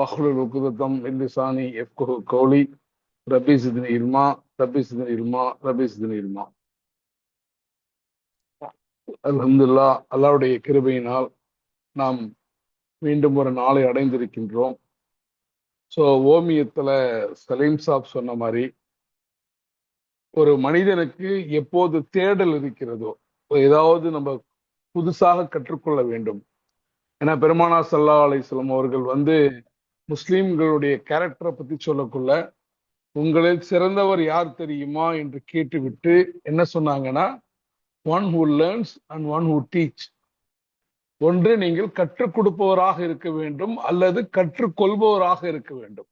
பஹ்லுல் உக்குதத்தம் இல்லிசானி எஃப்கு கோலி ரபி சிதின் இல்மா ரபி சிதின் இல்மா அலமதுல்லா அல்லாவுடைய கிருபையினால் நாம் மீண்டும் ஒரு நாளை அடைந்திருக்கின்றோம். ஸோ ஓமியத்தில் சலீம் சாப் சொன்ன மாதிரி ஒரு மனிதனுக்கு எப்போது தேடல் இருக்கிறதோ ஏதாவது நம்ம புதுசாக கற்றுக்கொள்ள வேண்டும். ஏன்னா பெருமானா சல்லா அலிஸ்லாம் அவர்கள் வந்து முஸ்லிம்களுடைய கேரக்டரை பத்தி சொல்லக்குள்ள உங்களில் சிறந்தவர் யார் தெரியுமா என்று கேட்டுவிட்டு என்ன சொன்னாங்கன்னா one who learns and one who teach ஒன்று நீங்கள் கற்றுக் கொடுப்பவராக இருக்க வேண்டும் அல்லது கற்றுக்கொள்பவராக இருக்க வேண்டும்.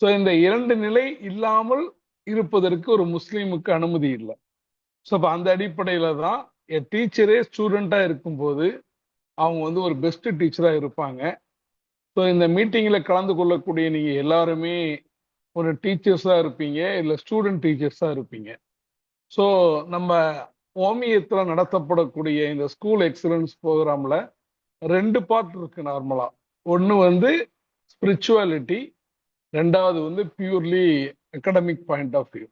ஸோ இந்த இரண்டு நிலை இல்லாமல் இருப்பதற்கு ஒரு முஸ்லீமுக்கு அனுமதி இல்லை. ஸோ அப்போ அந்த அடிப்படையில தான் என் டீச்சரே ஸ்டூடெண்டா இருக்கும்போது அவங்க வந்து ஒரு பெஸ்ட் டீச்சரா இருப்பாங்க. ஸோ இந்த மீட்டிங்கில் கலந்து கொள்ளக்கூடிய நீங்கள் எல்லாருமே ஒரு டீச்சர்ஸாக இருப்பீங்க இல்லை ஸ்டூடெண்ட் டீச்சர்ஸாக இருப்பீங்க. ஸோ நம்ம ஓமியத்தில் நடத்தப்படக்கூடிய இந்த ஸ்கூல் எக்ஸலன்ஸ் ப்ரோக்ராமில் ரெண்டு பார்ட் இருக்குது நார்மலாக ஒன்று வந்து ஸ்பிரிச்சுவாலிட்டி ரெண்டாவது வந்து purely academic point of view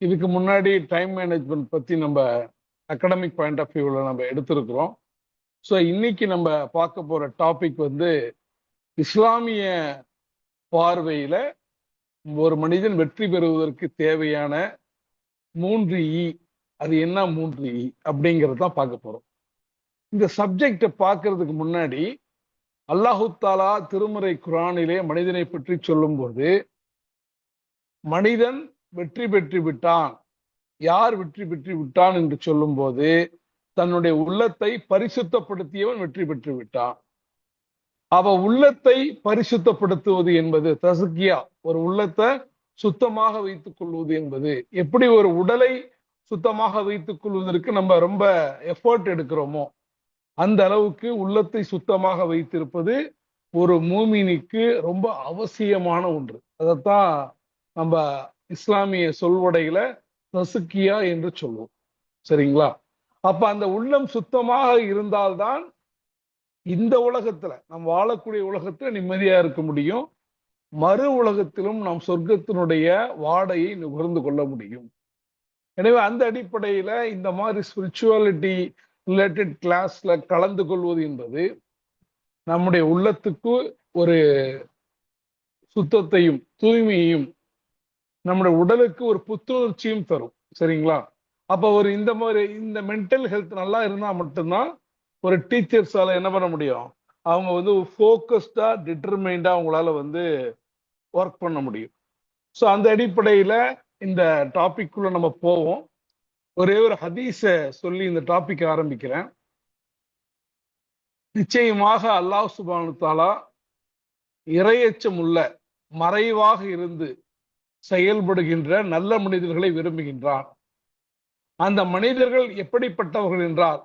இதுக்கு முன்னாடி டைம் மேனேஜ்மெண்ட் பற்றி நம்ம அகடமிக் பாயிண்ட் ஆஃப் வியூவில் நம்ம எடுத்திருக்கிறோம். ஸோ இன்னைக்கு நம்ம பார்க்க போகிற டாபிக் வந்து இஸ்லாமிய பார்வையில ஒரு மனிதன் வெற்றி பெறுவதற்கு தேவையான மூன்று இ அது என்ன மூன்று இ அப்படிங்கிறது தான் பார்க்க போறோம். இந்த சப்ஜெக்டை பார்க்கறதுக்கு முன்னாடி அல்லாஹு தாலா திருமுறை குரானிலே மனிதனை பற்றி சொல்லும்போது மனிதன் வெற்றி பெற்று விட்டான் யார் வெற்றி பெற்று விட்டான் என்று சொல்லும்போது தன்னுடைய உள்ளத்தை பரிசுத்தப்படுத்தியவன் வெற்றி பெற்று விட்டான். அவ உள்ளத்தை பரிசுத்தப்படுத்துவது என்பது தசுக்கியா ஒரு உள்ளத்தை சுத்தமாக வைத்துக் கொள்வது என்பது. எப்படி ஒரு உடலை சுத்தமாக வைத்துக் கொள்வதற்கு நம்ம ரொம்ப எஃபர்ட் எடுக்கிறோமோ அந்த அளவுக்கு உள்ளத்தை சுத்தமாக வைத்திருப்பது ஒரு மூமினிக்கு ரொம்ப அவசியமான ஒன்று. அதைத்தான் நம்ம இஸ்லாமிய சொல்வடையில தசுக்கியா என்று சொல்லுவோம் சரிங்களா? அப்ப அந்த உள்ளம் சுத்தமாக இருந்தால்தான் இந்த உலகத்துல நம் வாழக்கூடிய உலகத்துல நிம்மதியா இருக்க முடியும். மறு உலகத்திலும் நாம் சொர்க்கத்தினுடைய வாடையை நுகர்ந்து கொள்ள முடியும். எனவே அந்த அடிப்படையில இந்த மாதிரி ஸ்பிரிச்சுவாலிட்டி ரிலேட்டட் கிளாஸ்ல கலந்து கொள்வது என்பது நம்முடைய உள்ளத்துக்கு ஒரு சுத்தத்தையும் தூய்மையையும் நம்முடைய உடலுக்கு ஒரு புத்துணர்ச்சியும் தரும். சரிங்களா? அப்ப ஒரு இந்த மாதிரி இந்த மென்டல் ஹெல்த் நல்லா இருந்தா மட்டும்தான் ஒரு டீச்சர்ஸால என்ன பண்ண முடியும்? அவங்க வந்து ஃபோக்கஸ்டா டிட்டர்மைண்டா அவங்களால வந்து ஒர்க் பண்ண முடியும். ஸோ அந்த அடிப்படையில இந்த டாபிக்குள்ள நம்ம போவோம். ஒரே ஒரு ஹதீஸை சொல்லி இந்த டாபிக் ஆரம்பிக்கிறேன். நிச்சயமாக அல்லாஹ் சுபானு தாலா இரையச்சம் உள்ள மறைவாக இருந்து செயல்படுகின்ற நல்ல மனிதர்களை விரும்புகின்றார் அந்த மனிதர்கள் எப்படிப்பட்டவர்கள் என்றால்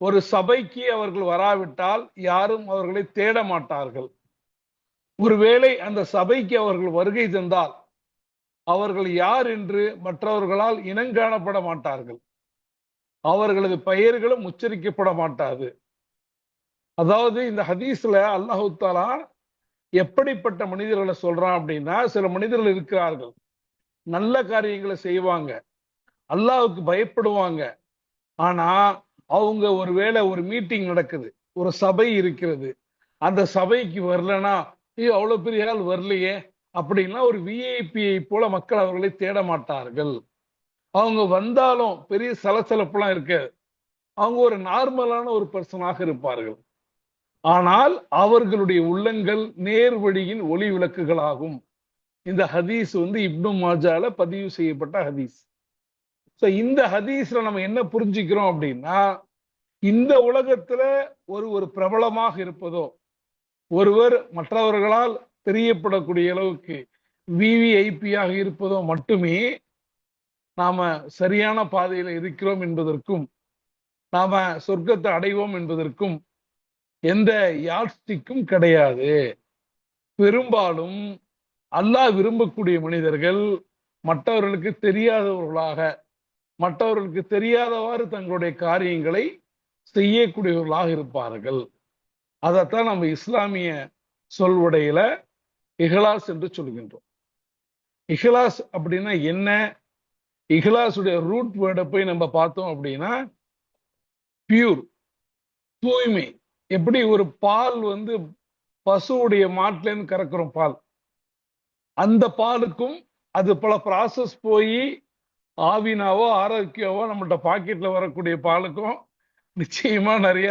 ஒரு சபைக்கு அவர்கள் வராவிட்டால் யாரும் அவர்களை தேட மாட்டார்கள். ஒருவேளை அந்த சபைக்கு அவர்கள் வருகை தந்தால் அவர்கள் யார் என்று மற்றவர்களால் இனங்காணப்பட மாட்டார்கள். அவர்களது பெயர்களும் உச்சரிக்கப்பட மாட்டாது. அதாவது இந்த ஹதீஸ்ல அல்லாஹு தாலா எப்படிப்பட்ட மனிதர்களை சொல்றான் அப்படின்னா சில மனிதர்கள் இருக்கிறார்கள். நல்ல காரியங்களை செய்வாங்க. அல்லாவுக்கு பயப்படுவாங்க. ஆனா அவங்க ஒருவேளை ஒரு மீட்டிங் நடக்குது ஒரு சபை இருக்கிறது. அந்த சபைக்கு வரலன்னா ஐயோ அவ்வளவு பெரிய ஆள் வரலையே அப்படின்னா ஒரு விஐபியை போல மக்கள் அவர்களை தேட மாட்டார்கள். அவங்க வந்தாலும் பெரிய சலசலப்புலாம் இருக்காது. அவங்க ஒரு நார்மலான ஒரு பர்சனாக இருப்பார்கள். ஆனால் அவர்களுடைய உள்ளங்கள் நேர் வழியின் ஒளி விளக்குகளாகும். இந்த ஹதீஸ் வந்து இப்னு மாஜால பதிவு செய்யப்பட்ட ஹதீஸ். ஸோ இந்த ஹதீஸ்ல நம்ம என்ன புரிஞ்சுக்கிறோம் அப்படின்னா இந்த உலகத்துல ஒரு ஒரு பிரபலமாக இருப்பதோ ஒருவர் மற்றவர்களால் தெரியப்படக்கூடிய அளவுக்கு விவிஐபியாக இருப்பதோ மட்டுமே நாம சரியான பாதையில இருக்கிறோம் என்பதற்கும் நாம சொர்க்கத்தை அடைவோம் என்பதற்கும் எந்த யாட்ஸ்டிக்கும் கிடையாது. பெரும்பாலும் அல்லாஹ் விரும்பக்கூடிய மனிதர்கள் மற்றவர்களுக்கு தெரியாதவர்களாக மற்றவர்களுக்கு தெரியாதவாறு தங்களுடைய காரியங்களை செய்யக்கூடியவர்களாக இருப்பார்கள். அதைத்தான் நம்ம இஸ்லாமிய சொல்வடையில இஹ்லாஸ் என்று சொல்கின்றோம். இஹ்லாஸ் அப்படின்னா என்ன? இஹ்லாஸுடைய ரூட் வேர்டை போய் நம்ம பார்த்தோம் அப்படின்னா பியூர் தூய்மை. எப்படி ஒரு பால் வந்து பசுவுடைய மாட்டிலேருந்து கறக்குறோம் பால்? அந்த பாலுக்கும் அது பல ப்ராசஸ் போய் ஆவினாவோ ஆரோக்கியாவோ நம்மள்ட்ட பாக்கெட்ல வரக்கூடிய பாலுக்கும் நிச்சயமா நிறைய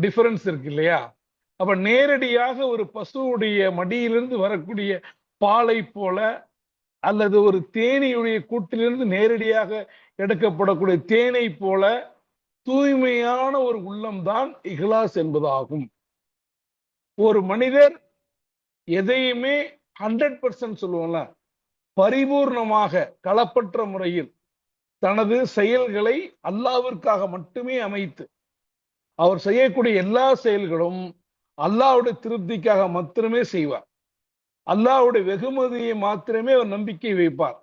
டிஃபரன்ஸ் இருக்கு இல்லையா? அப்ப நேரடியாக ஒரு பசுவுடைய மடியிலிருந்து வரக்கூடிய பாலை போல அல்லது ஒரு தேனியுடைய கூட்டிலிருந்து நேரடியாக எடுக்கப்படக்கூடிய தேனை போல தூய்மையான ஒரு உள்ளம்தான் இஹ்லாஸ் என்பதாகும். ஒரு மனிதர் எதையுமே ஹண்ட்ரட் பர்சன்ட் சொல்லுவோம்ல பரிபூர்ணமாக களப்பற்ற முறையில் தனது செயல்களை அல்லாவிற்காக மட்டுமே அமைத்து அவர் செய்யக்கூடிய எல்லா செயல்களும் அல்லாவுடைய திருப்திக்காக மாத்திரமே செய்வார். அல்லாவுடைய வெகுமதியை மாத்திரமே அவர் நம்பிக்கை வைப்பார்.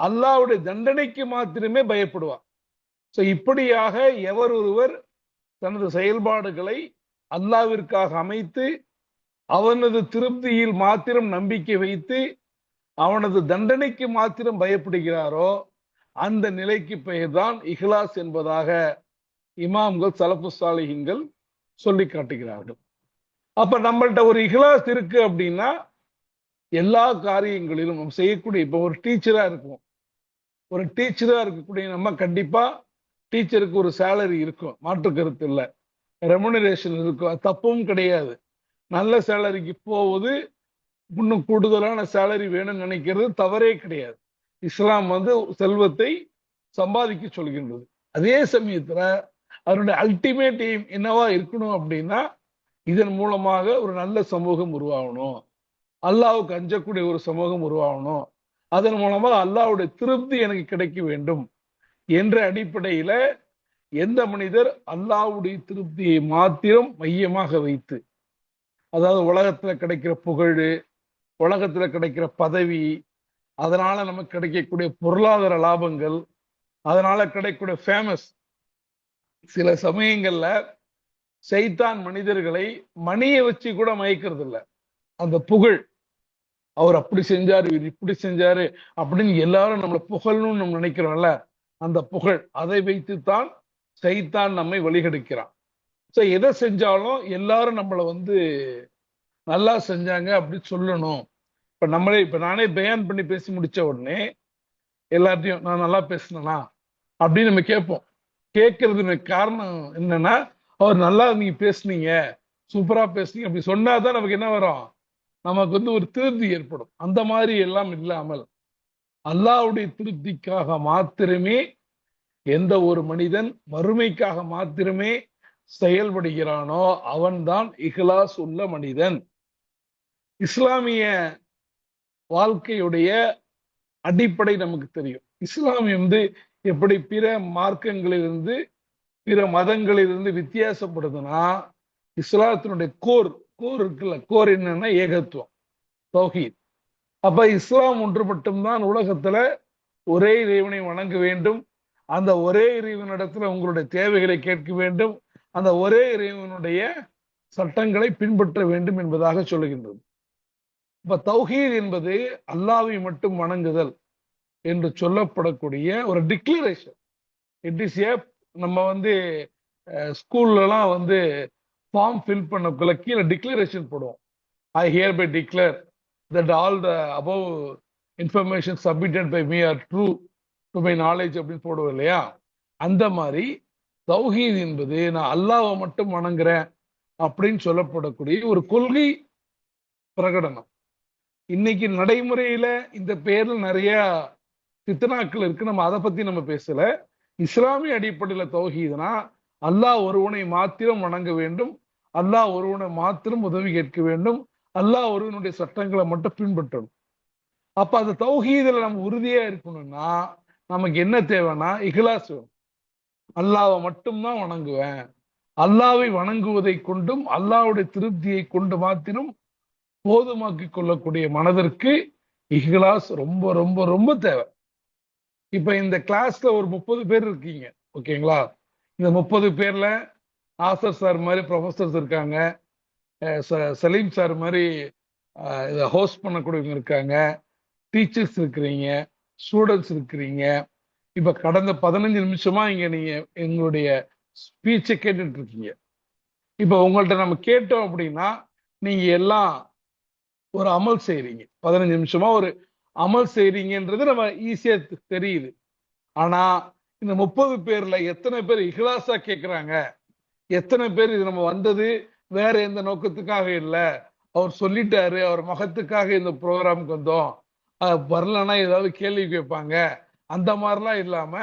அல்லாவுடைய தண்டனைக்கு மாத்திரமே பயப்படுவார். ஸோ இப்படியாக எவர் ஒருவர் தனது செயல்பாடுகளை அல்லாவிற்காக அமைத்து அவனது திருப்தியில் மாத்திரம் நம்பிக்கை வைத்து அவனது தண்டனைக்கு மாத்திரம் பயப்படுகிறாரோ அந்த நிலைக்கு பெயர்தான் இஹ்லாஸ் என்பதாக இமாம்கள் சலப்பு சாலிகங்கள் சொல்லி காட்டுகிறார்கள். அப்ப நம்மள்ட்ட ஒரு இஹ்லாஸ் இருக்கு அப்படின்னா எல்லா காரியங்களிலும் நம்ம செய்யக்கூடிய இப்போ ஒரு டீச்சரா இருக்கும். ஒரு டீச்சரா இருக்கக்கூடிய நம்ம கண்டிப்பா டீச்சருக்கு ஒரு சேலரி இருக்கும். மாற்று கருத்து இல்லை. ரெமுனரேஷன் இருக்கும். தப்பும் கிடையாது. நல்ல சேலரிக்கு போவது இன்னும் கூடுதலான சேலரி வேணும்னு நினைக்கிறது தவறே கிடையாது. இஸ்லாம் வந்து செல்வத்தை சம்பாதிக்க சொல்கின்றது. அதே சமயத்துல அதனுடைய அல்டிமேட் எய்ம் என்னவா இருக்கணும் அப்படின்னா இதன் மூலமாக ஒரு நல்ல சமூகம் உருவாகணும். அல்லாவுக்கு அஞ்சக்கூடிய ஒரு சமூகம் உருவாகணும். அதன் மூலமாக அல்லாவுடைய திருப்தி எனக்கு கிடைக்க வேண்டும் என்ற அடிப்படையில எந்த மனிதர் அல்லாவுடைய திருப்தியை மாத்திரம் மையமாக வைத்து அதாவது உலகத்துல கிடைக்கிற புகழ் உலகத்துல கிடைக்கிற பதவி அதனால நமக்கு கிடைக்கக்கூடிய பொருளாதார லாபங்கள் அதனால கிடைக்கக்கூடிய ஃபேமஸ் சில சமயங்கள்ல சைத்தான் மனிதர்களை மணியை வச்சு கூட மயக்கிறது இல்ல அந்த புகழ் அவர் அப்படி செஞ்சாரு இவர் இப்படி செஞ்சாரு அப்படின்னு எல்லாரும் நம்மளை புகழணும்னு நம்ம நினைக்கிறோம்ல அந்த புகழ். அதை வைத்துத்தான் சைத்தான் நம்மை வழிகெடுக்கிறான். ஸோ எதை செஞ்சாலும் எல்லாரும் நம்மளை வந்து நல்லா செஞ்சாங்க அப்படின்னு சொல்லணும். இப்ப நம்மளே இப்ப நானே பயான் பண்ணி பேசி முடிச்ச உடனே எல்லாத்தையும் நான் நல்லா பேசினா அப்படின்னு நம்ம கேட்போம். கேட்கறதுக்கு காரணம் என்னன்னா அவர் நல்லா நீங்க பேசுனீங்க சூப்பரா பேசுனீங்க. அப்படி சொன்னாதான் நமக்கு என்ன வரும்? நமக்கு வந்து ஒரு திருப்தி ஏற்படும். அந்த மாதிரி எல்லாம் இல்லாமல் அல்லாவுடைய திருப்திக்காக மாத்திரமே எந்த ஒரு மனிதன் மறுமைக்காக மாத்திரமே செயல்படுகிறானோ அவன்தான் இஹ்லாஸ் உள்ள மனிதன். இஸ்லாமிய வாழ்க்கையுடைய அடிப்படை நமக்கு தெரியும். இஸ்லாம் வந்து எப்படி பிற மார்க்கங்களிலிருந்து பிற மதங்களிலிருந்து வித்தியாசப்படுதுன்னா இஸ்லாத்தினுடைய கோர் கோர் இருக்குல்ல கோர் என்னன்னா ஏகத்துவம் தௌஹீத். அப்ப இஸ்லாம் ஒன்று மட்டும்தான் உலகத்துல ஒரே இறைவனை வணங்க வேண்டும். அந்த ஒரே இறைவனிடத்துல உங்களுடைய தேவைகளை கேட்க வேண்டும். அந்த ஒரே இறைவனுடைய சட்டங்களை பின்பற்ற வேண்டும் என்பதாக சொல்லுகின்றது. இப்ப தௌஹீத் என்பது அல்லாவை மட்டும் வணங்குதல் என்று சொல்லப்படக்கூடிய ஒரு டிக்ளரேஷன் இட் இஸ் ஏ நம்ம வந்து ஸ்கூல்லலாம் வந்து ஃபார்ம் ஃபில் பண்ணக்குள்ள கீழே டிக்ளரேஷன் போடுவோம். I hereby declare that all the above information submitted by me are true to my knowledge அப்படின்னு போடுவோம் இல்லையா? அந்த மாதிரி தௌஹீத் என்பது நான் அல்லாவை மட்டும் வணங்குறேன் அப்படின்னு சொல்லப்படக்கூடிய ஒரு கொள்கை பிரகடனம். இன்னைக்கு நடைமுறையில இந்த பேர்ல நிறைய சித்தனாக்கள் இருக்கு. நம்ம அதை பத்தி நம்ம பேசல. இஸ்லாமிய அடிப்படையில தௌஹீதுனா அல்லாஹ் ஒருவனை மாத்திரம் வணங்க வேண்டும். அல்லாஹ் ஒருவனை மாத்திரம் உதவி கேட்க வேண்டும். அல்லாஹ் ஒருவனுடைய சட்டங்களை மட்டும் பின்பற்றணும். அப்ப அந்த தௌஹீதுல நம்ம உறுதியா இருக்கணும்னா நமக்கு என்ன தேவைன்னா இஹ்லாஸ் வேணும். அல்லாவை மட்டும்தான் வணங்குவேன். அல்லாவை வணங்குவதை கொண்டும் அல்லாவுடைய திருப்தியை கொண்டு மாத்திரம் போதுமாக்கி கொள்ளக்கூடிய மனதிற்கு இஹ்லாஸ் ரொம்ப ரொம்ப ரொம்ப தேவை. இப்ப இந்த கிளாஸ்ல ஒரு முப்பது பேர் இருக்கீங்க ஓகேங்களா? இந்த முப்பது பேர்ல ஆசர் சார் மாதிரி ப்ரொஃபசர்ஸ் இருக்காங்க. ச- சலீம் சார் மாதிரி இதை ஹோஸ்ட் பண்ணக்கூடியவங்க இருக்காங்க. டீச்சர்ஸ் இருக்கிறீங்க ஸ்டூடெண்ட்ஸ் இருக்கிறீங்க. இப்ப கடந்த பதினஞ்சு நிமிஷமா இங்க நீங்க எங்களுடைய ஸ்பீச்சை கேட்டுட்டு இருக்கீங்க. இப்ப உங்கள்ட்ட நம்ம கேட்டோம் அப்படின்னா நீங்க எல்லாம் ஒரு அமல் செய்றீங்க. பதினஞ்சு நிமிஷமா ஒரு அமல் செய்றீங்கன்றது நம்ம ஈஸியா தெரியுது. ஆனா இந்த முப்பது பேர்ல எத்தனை பேர் இஹ்லாஸா கேட்கிறாங்க எத்தனை பேர் இது நம்ம வந்தது? வேற எந்த நோக்கத்துக்காக இல்லை. அவர் சொல்லிட்டாரு அவர் மகத்துக்காக இந்த ப்ரோக்ராமுக்கு வந்தோம். வரலன்னா ஏதாவது கேள்வி கேட்பாங்க. அந்த மாதிரிலாம் இல்லாம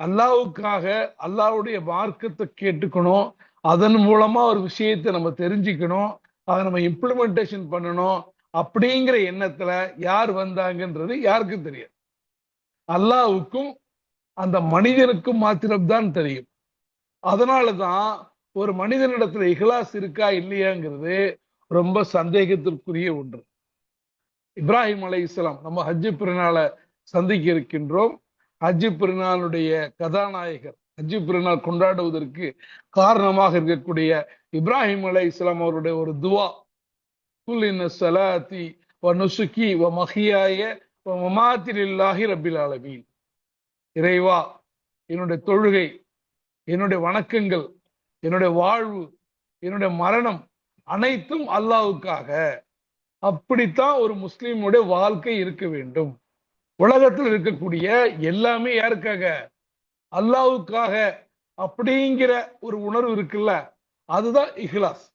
அல்லாவுக்காக அல்லாவுடைய மார்க்கத்தை கேட்டுக்கணும். அதன் மூலமா ஒரு விஷயத்தை நம்ம தெரிஞ்சுக்கணும். அதை நம்ம இம்ப்ளிமெண்டேஷன் பண்ணணும். அப்படிங்கிற எண்ணத்துல யார் வந்தாங்கன்றது யாருக்கும் தெரியாது. அல்லாவுக்கும் அந்த மனிதனுக்கும் மாத்திரம்தான் தெரியும். அதனாலதான் ஒரு மனிதனிடத்துல இஹ்லாஸ் இருக்கா இல்லையாங்கிறது ரொம்ப சந்தேகத்திற்குரிய ஒன்று. இப்ராஹிம் அலை இஸ்லாம் நம்ம ஹஜ்ஜு பெருநாளை சந்திக்க இருக்கின்றோம். ஹஜ்ஜு பெருநாளுடைய கதாநாயகர் ஹஜ்ஜு பெருநாள் கொண்டாடுவதற்கு காரணமாக இருக்கக்கூடிய இப்ராஹிம் அலை இஸ்லாம் அவருடைய ஒரு துவா குல் சலாத்தி வ நுசுக்கி வ மஹியாய வ மமாத்திலில்லாஹி இறைவா என்னுடைய தொழுகை என்னுடைய வணக்கங்கள் என்னுடைய வாழ்வு என்னுடைய மரணம் அனைத்தும் அல்லாவுக்காக அப்படித்தான் ஒரு முஸ்லீமுடைய வாழ்க்கை இருக்க வேண்டும். உலகத்தில் இருக்கக்கூடிய எல்லாமே யாருக்காக? அல்லாவுக்காக அப்படிங்கிற ஒரு உணர்வு இருக்குல்ல? அதுதான் இஹ்லாஸ்.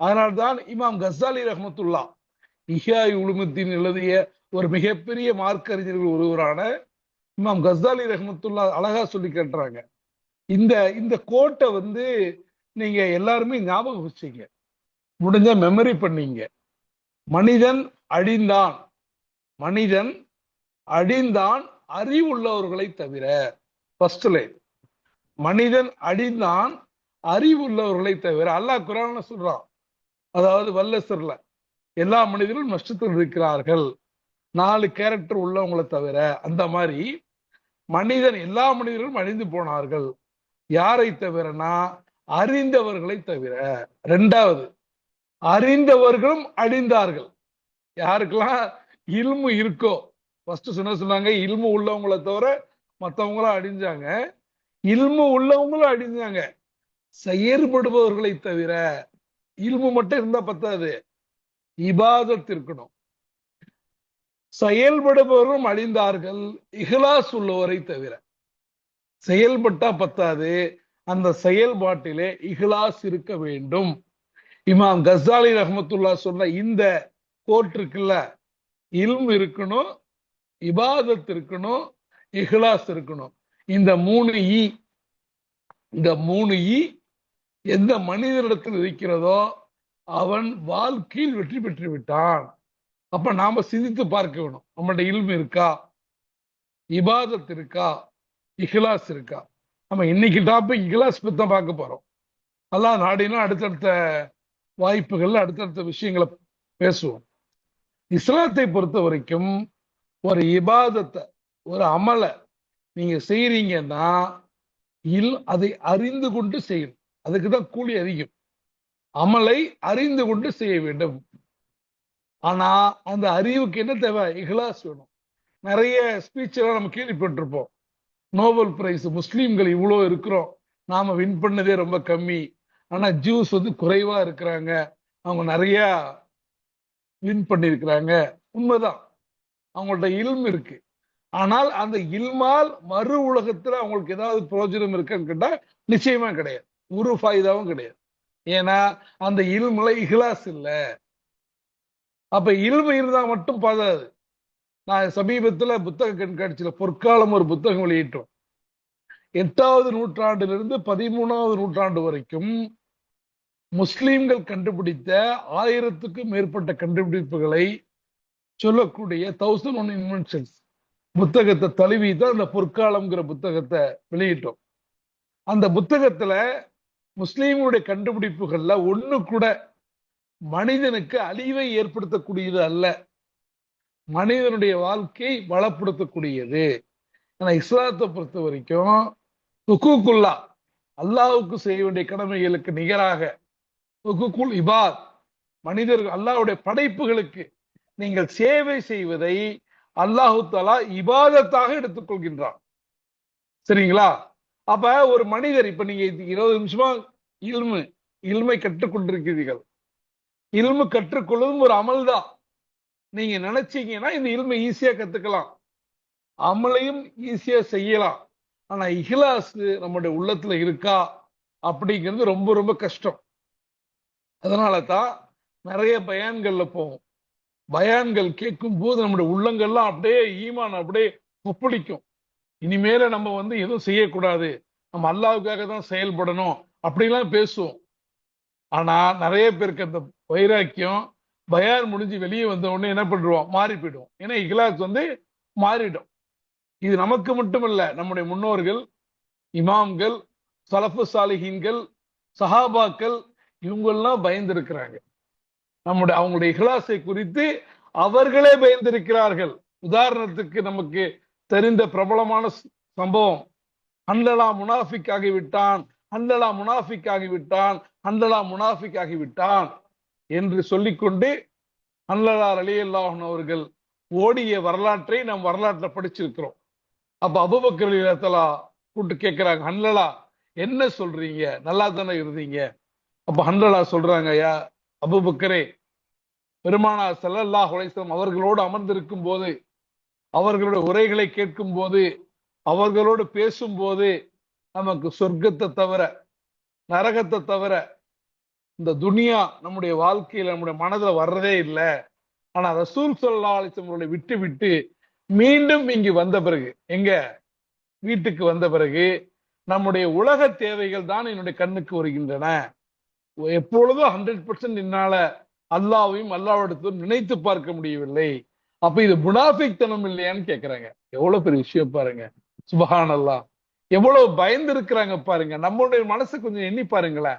அதனால்தான் இமாம் கசாலி ரஹமத்துல்லா இஹாய் உலுமுத்தீன் எழுதிய ஒரு மிகப்பெரிய மார்க்க அறிஞர்கள் ஒருவரான இமாம் கசாலி ரஹமத்துல்லா அழகா சொல்லி கேட்டுறாங்க. இந்த இந்த கோட்டை வந்து நீங்க எல்லாருமே ஞாபகம் வச்சீங்க. முடிஞ்ச மெமரி பண்ணீங்க. மனிதன் அழிந்தான். மனிதன் அழிந்தான் அறிவுள்ளவர்களை தவிர ஃபர்ஸ்ட் லைன் மனிதன் அழிந்தான் அறிவுள்ளவர்களை தவிர அல்லாஹ் குரான்ல சொல்றான் அதாவது வல்லசர்ல எல்லா மனிதர்களும் நஷ்டத்தில் இருக்கிறார்கள். நாலு கேரக்டர் உள்ளவங்களை தவிர அந்த மாதிரி மனிதன் எல்லா மனிதர்களும் அழிந்து போனார்கள். யாரை தவிரனா? அறிந்தவர்களை தவிர. ரெண்டாவது அறிந்தவர்களும் அழிந்தார்கள். யாருக்கெல்லாம் இல்மு இருக்கோ? ஃபர்ஸ்ட் சொன்ன சொன்னாங்க இல்மு உள்ளவங்களை தவிர மற்றவங்களும் அழிஞ்சாங்க. இல்மு உள்ளவங்களும் அழிஞ்சாங்க. செயற்படுபவர்களை தவிர இல்மு மட்டும் இருந்தா பத்தாது. இபாதத் இருக்கணும். செயல்படுபவரும் அழிந்தார்கள். இஹ்லாஸ் உள்ளவரை தவிர. செயல்பட்டா பத்தாது. அந்த செயல்பாட்டிலே இஹ்லாஸ் இருக்க வேண்டும். இமாம் கசாலி ரஹமத்துல்லா சொன்ன இந்த கோட் இருக்குல்ல இல்ம் இருக்கணும் இபாதத் இருக்கணும் இஹ்லாஸ் இருக்கணும். இந்த மூணு ஈ இந்த மூணு ஈ எந்த மனிதனிடத்தில் இருக்கிறதோ அவன் வாழ்க்கையில் வெற்றி பெற்று விட்டான். அப்ப நாம சிந்தித்து பார்க்க வேணும். நம்மள்ட்ட இல்மு இருக்கா? இபாதத் இருக்கா? இஹ்லாஸ் இருக்கா? நம்ம இன்னைக்கு டாபிக் இஹ்லாஸ் பத்தி தான் பார்க்க போறோம். அல்லாஹ் நாடினா அடுத்தடுத்த வாய்ப்புகள்ல அடுத்தடுத்த விஷயங்களை பேசுவோம். இஸ்லாத்தை பொறுத்த வரைக்கும் ஒரு இபாதத்தை ஒரு அமலை நீங்க செய்யறீங்கன்னா இல் அதை அறிந்து கொண்டு செய்யணும். அதுக்கு தான் கூலி அதிகம். அமலை அறிந்து கொண்டு செய்ய வேண்டும். ஆனா அந்த அறிவுக்கு என்ன தேவை? இஹ்லாஸ் வேணும். நிறைய ஸ்பீச் எல்லாம் நம்ம கேள்விப்பட்டிருப்போம். நோபல் பிரைஸ் முஸ்லீம்கள் இவ்வளோ இருக்கிறோம். நாம வின் பண்ணதே ரொம்ப கம்மி. ஆனா ஜூஸ் வந்து குறைவா இருக்கிறாங்க. அவங்க நிறைய வின் பண்ணியிருக்கிறாங்க. உண்மைதான். அவங்கள்ட்ட இல்ம் இருக்கு. ஆனால் அந்த இல்மால் மறு உலகத்துல அவங்களுக்கு ஏதாவது பிரயோஜனம் இருக்கான்னு கேட்டா நிச்சயமா கிடையாது. ஒரு ஃபாயுதாவும் கிடையாது. ஏன்னா அந்த இல்முல இஹ்லாஸ் இல்ல. அப்ப இல்மு இருந்தா மட்டும் பதாது. நான் சமீபத்துல புத்தக கண்காட்சியில பொற்காலம் ஒரு புத்தகம் வெளியிட்டோம். எட்டாவது நூற்றாண்டிலிருந்து பதிமூணாவது நூற்றாண்டு வரைக்கும் முஸ்லீம்கள் கண்டுபிடித்த ஆயிரத்துக்கும் மேற்பட்ட கண்டுபிடிப்புகளை சொல்லக்கூடிய தௌசண்ட் ஒன் இன்வென்ஷன்ஸ் புத்தகத்தை தழுவி தான் அந்த பொற்காலம்ங்கிற புத்தகத்தை வெளியிட்டோம். அந்த புத்தகத்துல முஸ்லீமுடைய கண்டுபிடிப்புகள்ல ஒண்ணு கூட மனிதனுக்கு அழிவை ஏற்படுத்தக்கூடியது அல்ல. மனிதனுடைய வாழ்க்கையை வளப்படுத்தக்கூடியது ஆனா இஸ்லாத்தை பொறுத்த வரைக்கும் ஹுக்குக்குல்லா அல்லாவுக்கு செய்ய வேண்டிய கடமைகளுக்கு நிகராக ஹுக்குல் இபாத் மனிதர்கள் அல்லாஹ்வுடைய படைப்புகளுக்கு நீங்கள் சேவை செய்வதை அல்லாஹு தாலா இபாதத்தாக எடுத்துக்கொள்கின்றான். சரிங்களா? அப்ப ஒரு மனிதர் இப்ப நீங்க இருபது நிமிஷமா இல்மு இல்மை கற்றுக்கொண்டிருக்கிறீர்கள். இல்மு கற்றுக்கொள்வதும் ஒரு அமல் தான் நீங்க நினைச்சீங்கன்னா இந்த இல்மை ஈஸியா கத்துக்கலாம். அமலையும் ஈஸியா செய்யலாம். ஆனா இஹ்லாஸ் நம்முடைய உள்ளத்துல இருக்கா? அப்படிங்கிறது ரொம்ப ரொம்ப கஷ்டம். அதனால தான் நிறைய பயான்கள்ல போகும் பயான்கள் கேட்கும் போது நம்முடைய உள்ளங்கள்லாம் அப்படியே ஈமான் அப்படியே ஒப்பளிக்கும் இனிமேல நம்ம வந்து எதுவும் செய்யக்கூடாது. நம்ம அல்லாவுக்காக தான் செயல்படணும். அப்படிலாம் பேசுவோம். ஆனா நிறைய பேருக்கு அந்த வைராக்கியம் பயார் முடிஞ்சு வெளியே வந்த உடனே என்ன பண்ணுவோம் மாறி போயிடுவோம். ஏன்னா இகிலாஸ் வந்து மாறிடும். இது நமக்கு மட்டுமல்ல நம்முடைய முன்னோர்கள் இமாம்கள் சலஃபு சாலிஹீன்கள் சஹாபாக்கள் இவங்கெல்லாம் பயந்திருக்கிறாங்க. நம்முடைய அவங்களுடைய இஹ்லாஸை குறித்து அவர்களே பயந்திருக்கிறார்கள். உதாரணத்துக்கு நமக்கு தெரிந்த பிரபலமான சம்பவம். அன்லலா முனாஃபிக் ஆகிவிட்டான் அன்லலா முனாஃபிக் ஆகிவிட்டான் அன்லலா முனாஃபிக் ஆகிவிட்டான் என்று சொல்லிக்கொண்டு அன்லலா அலியல்லாஹன் அவர்கள் ஓடிய வரலாற்றை நாம் வரலாற்றில் படிச்சிருக்கிறோம். அப்ப அபுபக்கர் அலிலத்தலா கூட்டு கேட்கிறாங்க ஹன்லலா என்ன சொல்றீங்க? நல்லா தானே இருந்தீங்க? அப்ப ஹன்லலா சொல்றாங்க ஐயா அபுபக்கரே பெருமானா செல்லல்லா அலைஹி அவர்களோடு அமர்ந்திருக்கும் போது அவர்களுடைய உரைகளை கேட்கும் போது அவர்களோடு பேசும்போது நமக்கு சொர்க்கத்தை தவிர நரகத்தை தவிர இந்த துனியா நம்முடைய வாழ்க்கையில நம்முடைய மனதில் வர்றதே இல்லை. ஆனா ரசூல் ஸல்லல்லாஹு அலைஹி விட்டு விட்டு மீண்டும் இங்கு வந்த பிறகு எங்க? வீட்டுக்கு வந்த பிறகு நம்முடைய உலக தேவைகள் தான் என்னுடைய கண்ணுக்கு வருகின்றன. எப்பொழுதும் ஹண்ட்ரட் பர்சன்ட் என்னால அல்லாவையும் அல்லாவிடத்தையும் நினைத்து பார்க்க முடியவில்லை. அப்ப இது முனாஃபிக் தனம் இல்லையான்னு கேக்குறாங்க. எவ்வளவு பெரிய விஷயம் பாருங்க. சுபஹான் அல்லாஹ் எவ்வளவு பயந்து இருக்கிறாங்க பாருங்க. நம்மளுடைய மனசை கொஞ்சம் எண்ணி பாருங்களேன்.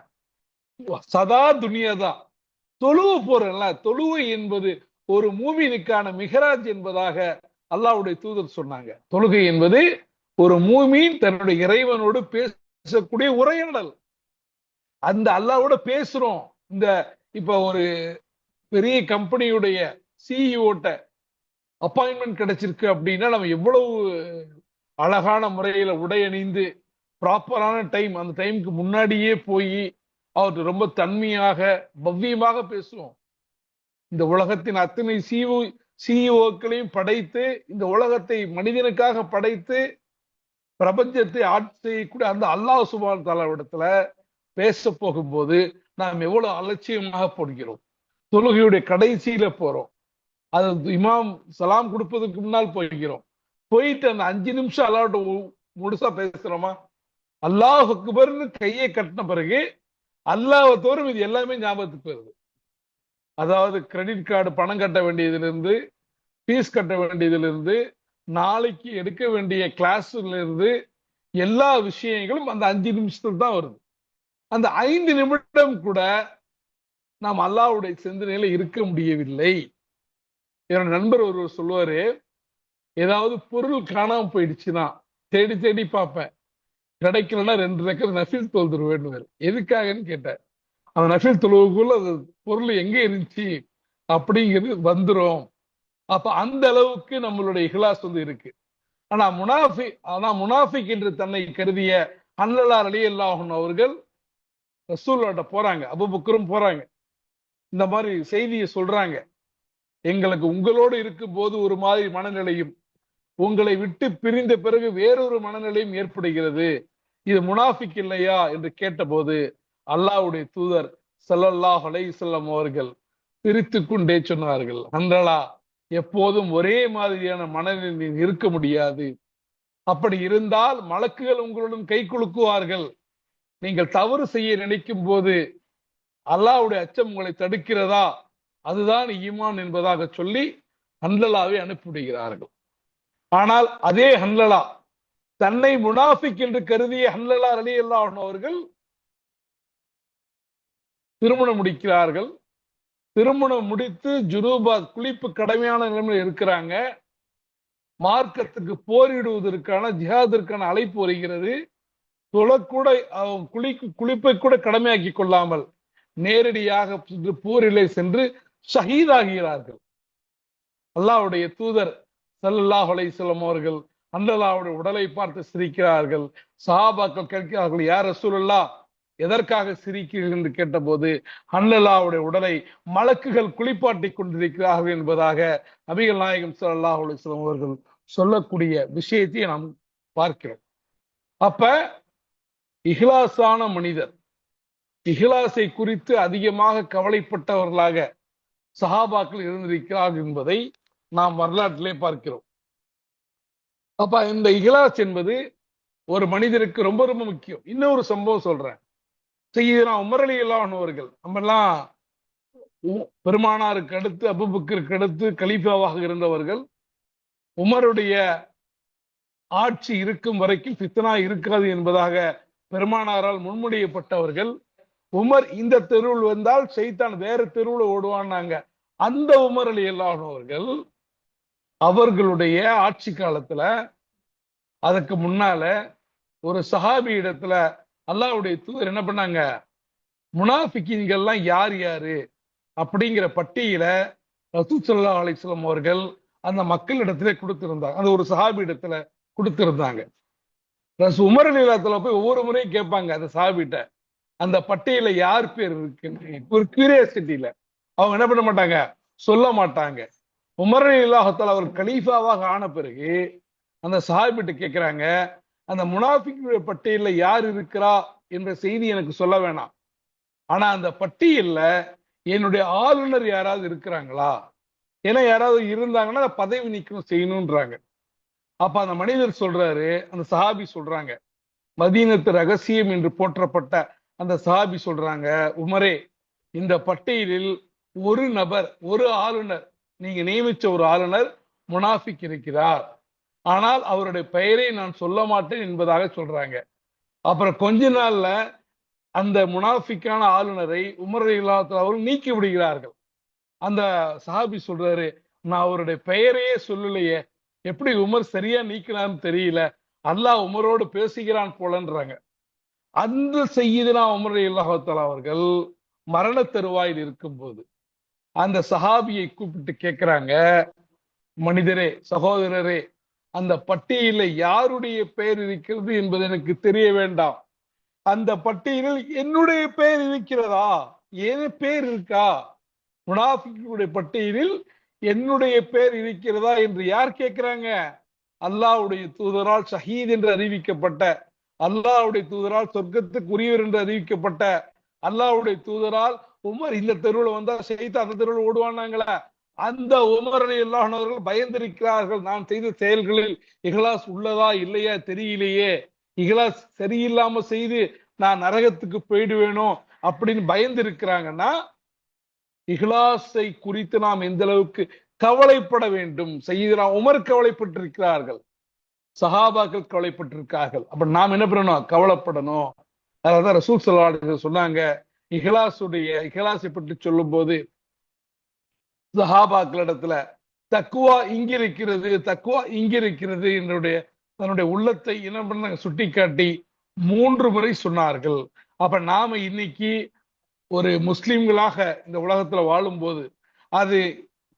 சதா துனியா தான். தொழுவ போறேன்ல. தொழுவை என்பது ஒரு மூமினுக்கான மிகராஜ் என்பதாக அல்லாவுடைய தூதர் சொன்னாங்க. தொழுகை என்பது ஒரு மூமின் தன்னுடைய இறைவனோடு பேசக்கூடிய உரையாடல். அந்த அல்லாவோட பேசுறோம். இந்த இப்ப ஒரு பெரிய கம்பெனியுடைய சிஇஓட்ட அப்பாயின்மெண்ட் கிடைச்சிருக்கு அப்படின்னா நம்ம எவ்வளவு அழகான முறையில உடை அணிந்து ப்ராப்பரான டைம் அந்த டைமுக்கு முன்னாடியே போய் அவர் ரொம்ப தன்மையாக பவ்யமாக பேசுவோம். இந்த உலகத்தின் அத்தனை சிஓ சிஇஓக்களையும் படைத்து இந்த உலகத்தை மனிதனுக்காக படைத்து பிரபஞ்சத்தை ஆட்சி செய்யக்கூடிய அந்த அல்லாஹ் சுபான் தலைவிடத்துல பேச போகும்போது நாம் எவ்வளவு அலட்சியமாக போடுகிறோம். தொழுகையுடைய கடைசியில போறோம். அது இமாம் சலாம் கொடுப்பதற்கு முன்னால் போய்கிறோம் போயிட்டு அந்த அஞ்சு நிமிஷம் அல்லாட்ட முழுசா பேசுறோமா? அல்லாஹ் அக்பர்னு கையை கட்டின பிறகு அல்லாஹ் தோறும் இது எல்லாமே ஞாபகத்துக்கு வருது அதாவது கிரெடிட் கார்டு பணம் கட்ட வேண்டியதுல இருந்து ஃபீஸ் கட்ட வேண்டியதுல இருந்து நாளைக்கு எடுக்க வேண்டிய கிளாஸ்ல இருந்து எல்லா விஷயங்களும் அந்த அஞ்சு நிமிஷத்துல தான் வருது. அந்த ஐந்து நிமிடம் கூட நாம் அல்லாவுடைய சிந்தனையில இருக்க முடியவில்லை. என்னோட நண்பர் ஒருவர் சொல்லுவாரு ஏதாவது பொருள் காணாம போயிடுச்சுன்னா தேடி தேடி பார்ப்பேன். கிடைக்கலன்னா ரெண்டு ரெக்கர் நஃபில் தொழுதுருவேன்னு எதுக்காகன்னு கேட்டேன் அந்த நஃபில் தொழுவுக்குள்ள அது பொருள் எங்க இருந்துச்சு? அப்படிங்கிறது வந்துரும். அப்ப அந்த அளவுக்கு நம்மளுடைய இஹ்லாஸ் வந்து இருக்கு. ஆனா முனாஃபி ஆனா முனாஃபிக் என்று தன்னை கருதிய அன்னலார் அலி அல்லாஹன் அவர்கள் ரசூல்லோட்ட போறாங்க. அபுபக்கரும் போறாங்க. இந்த மாதிரி செய்தியை சொல்றாங்க. எங்களுக்கு உங்களோடு இருக்கும் போது ஒரு மாதிரி மனநிலையும் உங்களை விட்டு பிரிந்த பிறகு வேறொரு மனநிலையும் ஏற்படுகிறது. இது முனாஃபிக் இல்லையா என்று கேட்டபோது அல்லாஹ்வுடைய தூதர் சல்லல்லாஹ் அலைஹி அவர்கள் பிரித்து கொண்டே சொன்னார்கள் அன்றலா எப்போதும் ஒரே மாதிரியான மனநிலையில் இருக்க முடியாது. அப்படி இருந்தால் மலக்குகள் உங்களுடன் கை குலுக்குவார்கள். நீங்கள் தவறு செய்ய நினைக்கும் போது அல்லாவுடைய அச்சம் உங்களை தடுக்கிறதா? அதுதான் ஈமான் என்பதாக சொல்லி ஹன்லலாவை அனுப்பிவிடுகிறார்கள். ஆனால் அதே ஹன்லலா தன்னை முனாஃபிக் என்று கருதிய ஹன்லலா அலி அல்லாஹ் அவர்கள் திருமணம் முடிக்கிறார்கள். திருமணம் முடித்து ஜுனூபாத் குளிப்பு கடமையான நிலைமையில் இருக்கிறாங்க. மார்க்கத்துக்கு போரிடுவதற்கான ஜிஹாதிற்கான அழைப்பு வருகிறது. தொழக்கூட அவங்க குளிக்கு குளிப்பை கூட கடமையாக்கி கொள்ளாமல் நேரடியாக சென்று போரிலே சென்று ஷஹீதாகிறார்கள். அல்லாவுடைய தூதர் சல்லாஹ் அலைஹி அவர்கள் அன்னலாவுடைய உடலை பார்த்து சிரிக்கிறார்கள். சஹாபாக்கள் கேட்கிறார்கள் யார் ரசூலுல்லாஹ் எதற்காக சிரிக்கிறீர்கள்? என்று கேட்டபோது அன்னலாவுடைய உடலை மலக்குகள் குளிப்பாட்டி கொண்டிருக்கிறார்கள் என்பதாக நபிகள் நாயகம் சல்லாஹ் அலைஹி அவர்கள் சொல்லக்கூடிய விஷயத்தை நாம் பார்க்கிறோம். அப்ப இஹ்லாசான மனிதர் இஹ்லாசை குறித்து அதிகமாக கவலைப்பட்டவர்களாக சஹாபாக்கள் இருந்திருக்கிறார்கள் என்பதை நாம் வரலாற்றிலே பார்க்கிறோம். அப்ப இந்த இஹ்லாஸ் என்பது ஒரு மனிதருக்கு ரொம்ப ரொம்ப முக்கியம். இன்னொரு சம்பவம் சொல்றேன். செய்யனா உமரலி அவர்கள் நம்ம எல்லாம் உ- பெருமானாருக்கு அடுத்து அபுபக்கருக்கு அடுத்து கலீஃபாவாக இருந்தவர்கள் உமருடைய ஆட்சி இருக்கும் வரைக்கும் பித்தனா இருக்காது என்பதாக பெருமானாரால் முன்மொழியப்பட்டவர்கள் உமர் இந்த தெருவில் வந்தால் செய்தான் வேற தெருவில் ஓடுவான்னாங்க. அந்த உமர் அலி அல்லாஹர்கள் அவர்களுடைய ஆட்சி காலத்துல அதுக்கு முன்னால ஒரு சஹாபி இடத்துல அல்லாஹ்வுடைய தூதர் என்ன பண்ணாங்க? முனாஃபிக்கீன்கள்லாம் யார் யாரு? அப்படிங்கிற பட்டியல ரசூல் ஸல்லல்லாஹு அவர்கள் அந்த மக்களிடத்திலே கொடுத்திருந்தாங்க. அந்த ஒரு சஹாபி இடத்துல கொடுத்திருந்தாங்க. ரசூ உமர் அலி போய் ஒவ்வொரு முறையும் கேட்பாங்க அந்த சஹாபிட்ட அந்த பட்டியல யார் பேர் இருக்குன்னு ஒரு கியூரியாசிட்டியில அவங்க என்ன பண்ண மாட்டாங்க? சொல்ல மாட்டாங்க. உமர் இல்லாஹத்தால் அவர் கலீஃபாவாக ஆன பிறகு அந்த சாஹிபிட்டு கேட்கிறாங்க அந்த முனாஃபிக்குடைய பட்டியல யார் இருக்கிறா என்ற செய்தி எனக்கு சொல்ல வேணாம். ஆனா அந்த பட்டியல்ல என்னுடைய ஆளுநர் யாராவது இருக்கிறாங்களா? ஏன்னா யாராவது இருந்தாங்கன்னா பதவி நீக்கம் செய்யணும்ன்றாங்க. அப்ப அந்த மனிதர் சொல்றாரு அந்த சஹாபி சொல்றாங்க மதீனத்து ரகசியம் என்று போற்றப்பட்ட அந்த சாபி சொல்றாங்க உமரே இந்த பட்டியலில் ஒரு நபர் ஒரு ஆளுநர் நீங்க நியமிச்ச ஒரு ஆளுநர் முனாஃபிக் இருக்கிறார். ஆனால் அவருடைய பெயரை நான் சொல்ல மாட்டேன் என்பதாக சொல்றாங்க. அப்புறம் கொஞ்ச நாள்ல அந்த முனாஃபிக்கான ஆளுநரை உமர் இல்லாத அவர்கள் நீக்கி விடுகிறார்கள். அந்த சாபி சொல்றாரு நான் அவருடைய பெயரையே சொல்லலையே எப்படி உமர் சரியா நீக்கினான்னு தெரியல அல்லாஹ் உமரோடு பேசுகிறான் போலன்றாங்க. அந்த செய்தினா உமர் இல்லாஹத்தால் அவர்கள் மரண தருவாயில் இருக்கும்போது அந்த சஹாபியை கூப்பிட்டு கேட்கிறாங்க மனிதரே சகோதரரே அந்த பட்டியல யாருடைய பெயர் இருக்கிறது என்பது எனக்கு தெரிய வேண்டாம். அந்த பட்டியலில் என்னுடைய பெயர் இருக்கிறதா? ஏன் பெயர் இருக்கா? முனாஃபிக்குடைய பட்டியலில் என்னுடைய பெயர் இருக்கிறதா? என்று யார் கேட்கிறாங்க அல்லாஹ்வுடைய தூதரால் ஷஹீத் என்று அறிவிக்கப்பட்ட அல்லாஹ்வுடைய தூதரால் சொர்க்கத்துக்கு உரியவர் என்று அறிவிக்கப்பட்ட அல்லாஹ்வுடைய தூதரால் உமர் இந்த தெருவில் வந்தா செய்து அந்த தெருவில் ஓடுவானாங்களா? அந்த உமர் அலி அல்லாஹர்கள் பயந்திருக்கிறார்கள். நான் செய்த செயல்களில் இகலாஸ் உள்ளதா இல்லையா தெரியலையே. இகலாஸ் சரியில்லாம செய்து நான் நரகத்துக்கு போயிடுவேனோ அப்படின்னு பயந்து இருக்கிறாங்கன்னா இஹ்லாஸை குறித்து நாம் எந்த அளவுக்கு கவலைப்பட வேண்டும்? செய்தா உமர் கவலைப்பட்டிருக்கிறார்கள். சஹாபாக்கள் கவலைப்பட்டிருக்கார்கள். அப்ப நாம் என்ன பண்ணணும்? கவலைப்படணும். அதாவது ரசூல் சல்லா சொன்னாங்க இஹ்லாசுடைய இஹ்லாசை பற்றி சொல்லும் போது சஹாபாக்களிடத்துல தக்குவா இங்கிருக்கிறது தக்குவா இங்க இருக்கிறது என்னுடைய தன்னுடைய உள்ளத்தை என்ன பண்ண சுட்டிக்காட்டி மூன்று முறை சொன்னார்கள். அப்ப நாம இன்னைக்கு ஒரு முஸ்லிம்களாக இந்த உலகத்துல வாழும் போது அது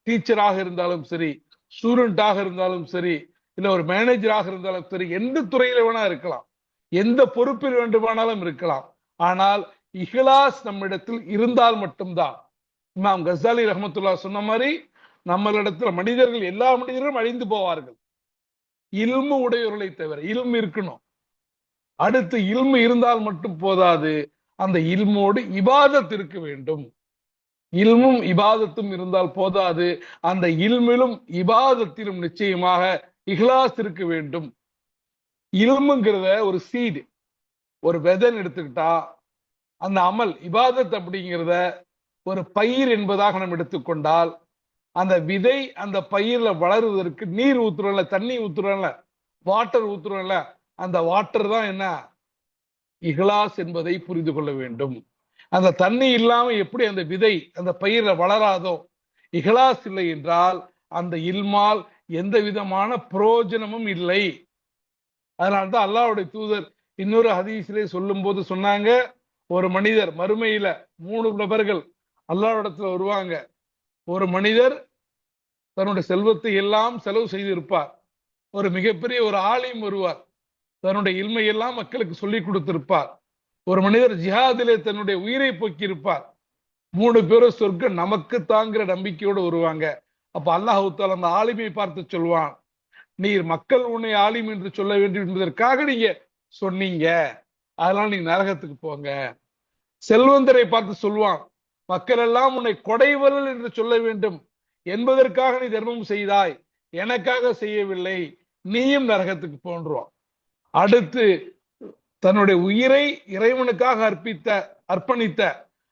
டீச்சராக இருந்தாலும் சரி ஸ்டூடெண்டாக இருந்தாலும் சரி இல்ல ஒரு மேனேஜராக இருந்தாலும் சரி எந்த துறையில வேணா இருக்கலாம். எந்த பொறுப்பில் வேண்டுமானாலும் இருக்கலாம். ஆனால் இஹ்லாஸ் நம்மிடத்தில் இருந்தால் மட்டும்தான். இமாம் கசாலி ரஹமத்துல்லா சொன்ன மாதிரி நம்மளிடத்துல மனிதர்கள் எல்லா மனிதர்களும் அழிந்து போவார்கள். இல்மு உடையவர்களை தவிர இல்மு இருக்கணும். அடுத்து இல்மு இருந்தால் மட்டும் போதாது. அந்த இல்மோடு இபாதத் இருக்க வேண்டும். இல்மும் இபாதத்தும் இருந்தால் போதாது. அந்த இல்மிலும் இபாதத்திலும் நிச்சயமாக இஹ்லாஸ் இருக்க வேண்டும். இல்முங்கிறத ஒரு சீடு ஒரு வெதன் எடுத்துக்கிட்டா அந்த அமல் இபாதத் அப்படிங்கிறத ஒரு பயிர் என்பதாக நம்ம எடுத்துக்கொண்டால் அந்த விதை அந்த பயிர்ல வளருவதற்கு நீர் ஊத்துறோம்ல தண்ணி ஊத்துறோம்ல வாட்டர் ஊத்துறோம்ல அந்த வாட்டர் தான் என்ன? இஹ்லாஸ் என்பதை புரிந்து கொள்ள வேண்டும். அந்த தண்ணி இல்லாம எப்படி அந்த விதை அந்த பயிர்ல வளராதோ இஹ்லாஸ் இல்லை என்றால் அந்த இல்மால் எந்த விதமான பிரயோஜனமும் இல்லை. அதனால்தான் அல்லாவுடைய தூதர் இன்னொரு ஹதீஸிலே சொல்லும் போது சொன்னாங்க ஒரு மனிதர் மறுமையில மூணு நபர்கள் அல்லாவிடத்துல வருவாங்க. ஒரு மனிதர் தன்னுடைய செல்வத்தை எல்லாம் செலவு செய்திருப்பார். ஒரு மிகப்பெரிய ஒரு ஆலயம் வருவார் தன்னுடைய இல்மை எல்லாம் மக்களுக்கு சொல்லி கொடுத்திருப்பார். ஒரு மனிதர் ஜிஹாதிலே தன்னுடைய உயிரை போக்கியிருப்பார். மூணு பேரும் சொர்க்கம் நமக்கு தாங்கிற நம்பிக்கையோடு வருவாங்க. அப்ப அல்லாஹூத்தால் அந்த ஆளுமையை பார்த்து சொல்வான் நீர் மக்கள் உன்னை ஆலிம் என்று சொல்ல வேண்டும் என்பதற்காக நீங்க சொன்னீங்க. அதனால நீங்க நரகத்துக்கு போங்க. செல்வந்தரை பார்த்து சொல்வான் மக்கள் எல்லாம் உன்னை கொடைவரல் என்று சொல்ல வேண்டும். என்பதற்காக நீ தர்மம் செய்தாய். எனக்காக செய்யவில்லை. நீயும் நரகத்துக்கு போன்றோம் அடுத்து தன்னுடைய உயிரை இறைவனுக்காக அர்ப்பித்த அர்ப்பணித்த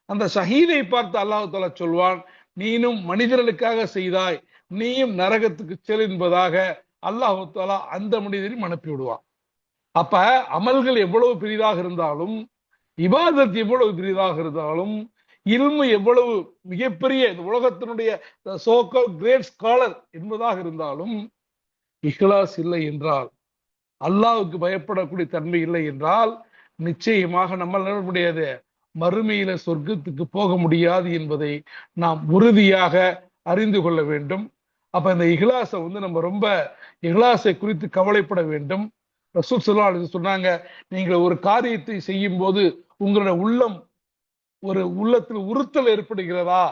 அந்த சஹீதை பார்த்து அல்லாஹு தாலா சொல்வான் நீனும் மனிதர்களுக்காக செய்தாய் நீயும் நரகத்துக்கு செல் என்பதாக அல்லாஹு தாலா அந்த மனிதரையும் அனுப்பி விடுவான். அப்ப அமல்கள் எவ்வளவு பெரிதாக இருந்தாலும் இபாதத் எவ்வளவு பெரிதாக இருந்தாலும் இல்மு எவ்வளவு மிகப்பெரிய இந்த உலகத்தினுடைய சோக்கல் கிரேட் ஸ்காலர் என்பதாக இருந்தாலும் இஹ்லாஸ் இல்லை என்றால் அல்லாவுக்கு பயப்படக்கூடிய தன்மை இல்லை என்றால் நிச்சயமாக நம்மால் என்ன முடியாது. மறுமையில சொர்க்கத்துக்கு போக முடியாது என்பதை நாம் உறுதியாக அறிந்து கொள்ள வேண்டும். அப்ப இந்த இஹ்லாஸை வந்து நம்ம ரொம்ப இஹ்லாஸை குறித்து கவலைப்பட வேண்டும். ரசூல் சொல்லா சொன்னாங்க நீங்கள் ஒரு காரியத்தை செய்யும் போது உங்களோட உள்ளம் ஒரு உள்ளத்தில் உறுத்தல் ஏற்படுகிறதா?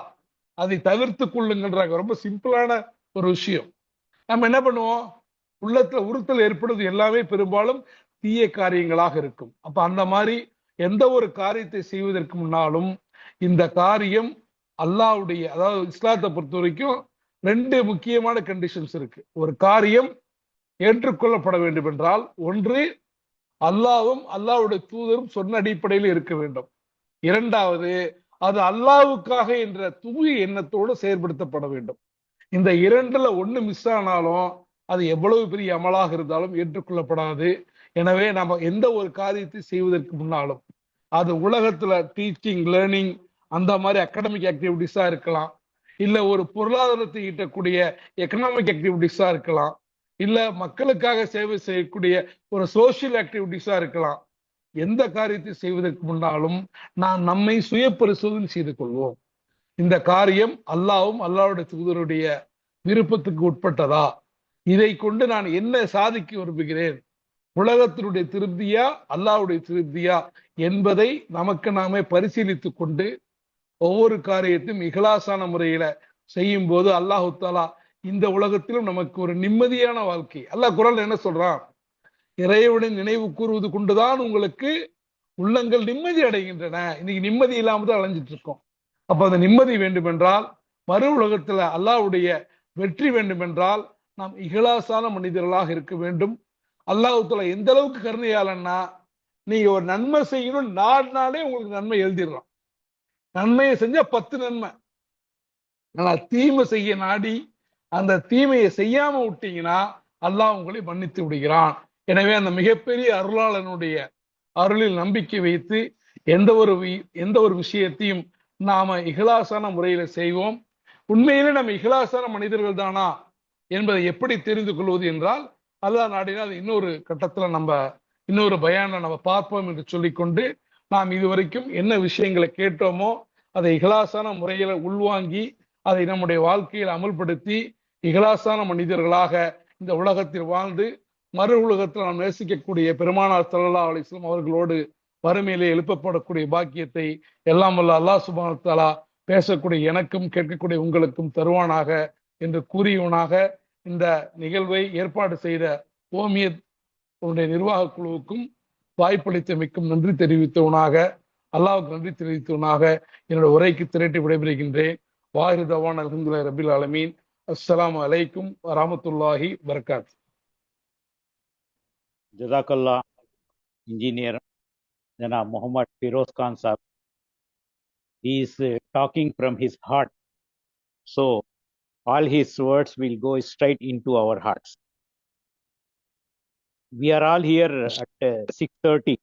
அதை தவிர்த்து கொள்ளுங்கன்றாங்க ரொம்ப சிம்பிளான ஒரு விஷயம். நம்ம என்ன பண்ணுவோம்? உள்ளத்துல உறுத்தல் ஏற்படுவது எல்லாமே பெரும்பாலும் தீய காரியங்களாக இருக்கும். அப்ப அந்த மாதிரி எந்த ஒரு காரியத்தை செய்வதற்கு முன்னாலும் இந்த காரியம் அல்லாவுடைய அதாவது இஸ்லாத்தை பொறுத்த வரைக்கும் ரெண்டு முக்கியமான கண்டிஷன்ஸ் இருக்கு. ஒரு காரியம் ஏற்றுக்கொள்ளப்பட வேண்டும் என்றால் ஒன்று அல்லாவும் அல்லாவுடைய தூதரும் சொன்ன அடிப்படையில் இருக்க வேண்டும். இரண்டாவது அது அல்லாவுக்காக என்ற தூய எண்ணத்தோடு செயற்படுத்தப்பட வேண்டும். இந்த இரண்டுல ஒண்ணு மிஸ் ஆனாலும் அது எவ்வளவு பெரிய அமலாக இருந்தாலும் ஏற்றுக்கொள்ளப்படாது. எனவே நம்ம எந்த ஒரு காரியத்தை செய்வதற்கு முன்னாலும் அது உலகத்துல டீச்சிங் லேர்னிங் அந்த மாதிரி அகாடமிக் ஆக்டிவிட்டிஸா இருக்கலாம். இல்ல ஒரு பொருளாதாரத்தை ஈட்டக்கூடிய எக்கனாமிக் ஆக்டிவிட்டிஸா இருக்கலாம். இல்ல மக்களுக்காக சேவை செய்யக்கூடிய ஒரு சோசியல் ஆக்டிவிட்டிஸா இருக்கலாம். எந்த காரியத்தை செய்வதற்கு முன்னாலும் நாம் நம்மை சுய பரிசோதனை செய்து கொள்வோம். இந்த காரியம் அல்லாவும் அல்லாவுடைய தூதருடைய விருப்பத்துக்கு உட்பட்டதா? இதை கொண்டு நான் என்ன சாதிக்க விரும்புகிறேன்? உலகத்தினுடைய திருப்தியா அல்லாவுடைய திருப்தியா என்பதை நமக்கு நாமே பரிசீலித்து கொண்டு ஒவ்வொரு காரியத்தையும் இகலாசான முறையில செய்யும் போது அல்லாஹு தாலா இந்த உலகத்திலும் நமக்கு ஒரு நிம்மதியான வாழ்க்கை. அல்லாஹ் குரல் என்ன சொல்றான்? இறைவனை நினைவு கூறுவது கொண்டுதான் உங்களுக்கு உள்ளங்கள் நிம்மதி அடைகின்றன. இன்னைக்கு நிம்மதி இல்லாம தான் அலைஞ்சிட்டு இருக்கோம். அப்ப அந்த நிம்மதி வேண்டுமென்றால் மறு உலகத்துல அல்லாவுடைய வெற்றி வேண்டுமென்றால் நாம் இகலாசான மனிதர்களாக இருக்க வேண்டும். அல்லாஹுத்துல எந்த அளவுக்கு கருணையாளன்னா நீங்க ஒரு நன்மை செய்யணும் நாலு நாளே உங்களுக்கு நன்மை எழுதிடுறான். நன்மையை செஞ்சா பத்து நன்மை. ஆனா தீமை செய்ய நாடி அந்த தீமையை செய்யாம விட்டீங்கன்னா அல்லாஹ் உங்களை மன்னித்து விடுகிறான். எனவே அந்த மிகப்பெரிய அருளாளனுடைய அருளில் நம்பிக்கை வைத்து எந்த ஒரு எந்த ஒரு விஷயத்தையும் நாம இகலாசான முறையில செய்வோம். உண்மையிலே நம்ம இகலாசான மனிதர்கள் தானா என்பதை எப்படி தெரிந்து கொள்வது என்றால் அல்லா நாடினால் இன்னொரு கட்டத்துல நம்ம இன்னொரு பயான நம்ம பார்ப்போம் என்று சொல்லிக்கொண்டு நாம் இதுவரைக்கும் என்ன விஷயங்களை கேட்டோமோ அதை இகலாசான முறையில உள்வாங்கி அதை நம்முடைய வாழ்க்கையில் அமல்படுத்தி இகலாசான மனிதர்களாக இந்த உலகத்தில் வாழ்ந்து மறு உலகத்தில் நாம் நேசிக்கக்கூடிய பெருமானார் சல்லா அலிஸ்லாம் அவர்களோடு வறுமையிலே எழுப்பப்படக்கூடிய பாக்கியத்தை எல்லாம் வல்ல அல்லாஹ் தாலா பேசக்கூடிய எனக்கும் கேட்கக்கூடிய உங்களுக்கும் தருவானாக என்று கூறியவனாக இந்த நிகழ்வை ஏற்பாடு செய்த ஓமியத் உன்னுடைய நிர்வாக குழுவுக்கும் வாய்ப்பளித்தமைக்கும் நன்றி தெரிவித்தவனாக அல்லாவுக்கு நன்றி தெரிவித்தவனாக என்னோட உரைக்கு திரட்டி விடைபெறுகின்றேன். வாஹிர் தவான் அலமதுல்லா ரபில் அலமீன் அஸ்லாம் அலைக்கும் வரமத்துல்லாஹி வர்காத் ஜதாக்கல்லா engineer Janab Mohammed Firoz Khan Sahab. He is talking talking from his heart. So all his words will go straight into our hearts. We are all here at uh, 6.30.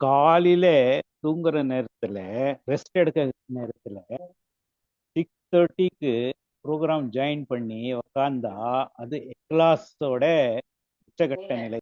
காலையில தூங்குற நேரத்துல ரெஸ்ட் எடுக்க நேரத்துல சிக்ஸ் தேர்ட்டிக்கு program join பண்ணி உக்காந்தா அது எக்லாஸோட உச்சகட்ட நிலை